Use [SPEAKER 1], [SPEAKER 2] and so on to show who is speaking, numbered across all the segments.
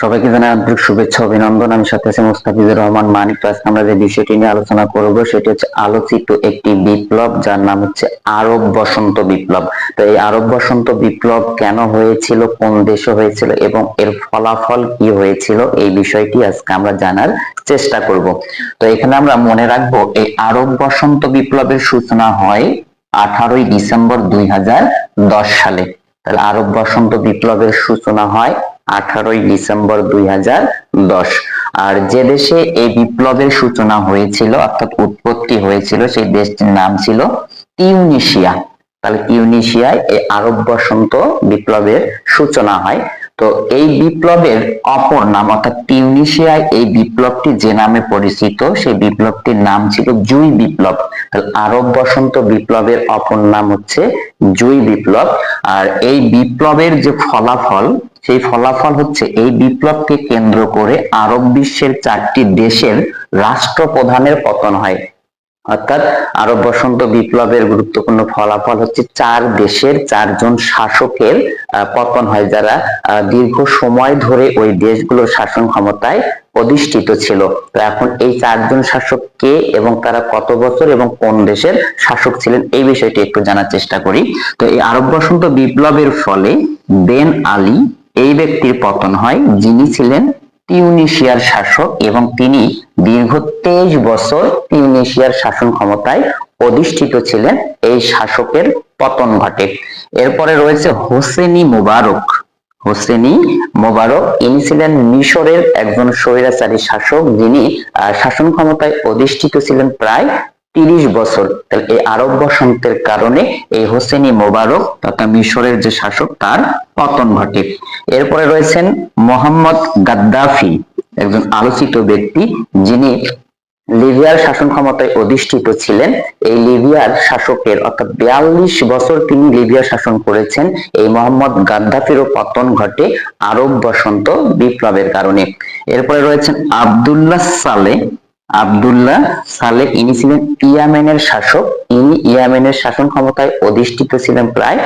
[SPEAKER 1] সবাইকে জানাই আন্তরিক শুভেচ্ছা, অভিনন্দন। আমি সাথে আছি মুস্তাফিজুর রহমান, মানিক। তো আজকে আমরা যে বিষয়টি নিয়ে আলোচনা করব, সেটি হচ্ছে আলোচিত একটি বিপ্লব, যার নাম হচ্ছে আরব বসন্ত বিপ্লব। তো এই আরব বসন্ত বিপ্লব কেন হয়েছিল, কোন দেশে হয়েছিল, এবং এর ফলাফল কি হয়েছিল, এই বিষয়টি আজকে আমরা জানার চেষ্টা করব। তো এখানে আমরা মনে রাখব, এই আরব বসন্ত বিপ্লবের সূচনা হয় আঠারোই ডিসেম্বর দুই হাজার দশ সালে। তাহলে আরব বসন্ত বিপ্লবের সূচনা হয় আঠারোই ডিসেম্বর দুই হাজার দশ। আর যে দেশে এই বিপ্লবের সূচনা হয়েছিল, অর্থাৎ উৎপত্তি হয়েছিল, সেই দেশটির নাম ছিল তিউনিশিয়া। তাহলে তিউনিশিয়ায় এই আরব বসন্ত বিপ্লবের সূচনা হয়। তো এই বিপ্লবের অপর নাম, অর্থাৎ তিউনিশিয়ায় এই বিপ্লবটি যে নামে পরিচিত, সেই বিপ্লবটির নাম ছিল জুই বিপ্লব। তাহলে আরব বসন্ত বিপ্লবের অপর নাম হচ্ছে জুই বিপ্লব। আর এই বিপ্লবের যে ফলাফল, সেই ফলাফল হচ্ছে এই বিপ্লবকে কেন্দ্র করে আরব বিশ্বের চারটি দেশের রাষ্ট্রপ্রধানের পতন হয়। অর্থাৎ আরব বসন্ত বিপ্লবের গুরুত্বপূর্ণ ফলাফল হচ্ছে চার দেশের চারজন শাসকের পতন হয়। যারা দীর্ঘ সময় ধরে ওই দেশগুলোর শাসন ক্ষমতায় অধিষ্ঠিত ছিল। তো এখন এই চারজন শাসক কে এবং তারা কত বছর এবং কোন দেশের শাসক ছিলেন এই বিষয়টি একটু জানার চেষ্টা করি। তো এই আরব বসন্ত বিপ্লবের ফলে বেন আলী এই ব্যক্তির পতন হয়। যিনি ছিলেন তিউনিশিয়ার শাসক এবং তিনি দীর্ঘ তেইশ বছর তিউনিশিয়ার শাসন ক্ষমতায় অধিষ্ঠিত ছিলেন। এই শাসকের পতন ঘটে। এরপরে রয়েছে হোসেনি মুবারক। হোসেনি মোবারক ইনি ছিলেন মিশরের একজন স্বৈরাচারী শাসক যিনি শাসন ক্ষমতায় অধিষ্ঠিত ছিলেন প্রায় তিরিশ বছর। তাহলে এই আরব বসন্তের কারণে এই হোসেনি মোবারক তথা মিশরের যে শাসক, তার পতন ঘটে। এরপরে রয়েছেন মোহাম্মদ গাদ্দাফি, একজন আলোচিত ব্যক্তি যিনি লিবিয়ার শাসন ক্ষমতায় অধিষ্ঠিত ছিলেন। এই লিবিয়ার শাসকের অর্থাৎ বিয়াল্লিশ বছর তিনি লিবিয়া শাসন করেছেন। এই মোহাম্মদ গাদ্দাফিরও পতন ঘটে আরব বসন্ত বিপ্লবের কারণে। এরপরে রয়েছেন আবদুল্লাহ সালে। আবদুল্লাহ সালে ইনি ছিলেন ইয়ামেনের শাসক। ইনি ইয়ামেনের শাসন ক্ষমতায় অধিষ্ঠিত ছিলেন প্রায়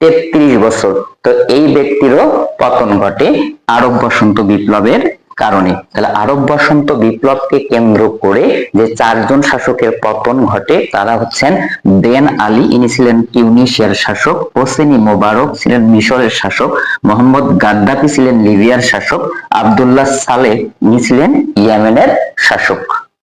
[SPEAKER 1] তেত্রিশ বছর। তো এই ব্যক্তিরও পতন ঘটে আরব বসন্ত বিপ্লবের কারণে। তাহলে আরব বসন্ত বিপ্লবকে কেন্দ্র করে যে চারজন শাসকের পতন ঘটে, তারা হচ্ছেন দেন আলী, ইনি ছিলেন টিউনিশিয়ার শাসক, হোসেনি মোবারক ছিলেন মিশরের শাসক, মোহাম্মদ গাদ্দাফি ছিলেন লিবিয়ার শাসক, আবদুল্লাহ সালে ইনি ছিলেন ইয়ামেনের শাসক।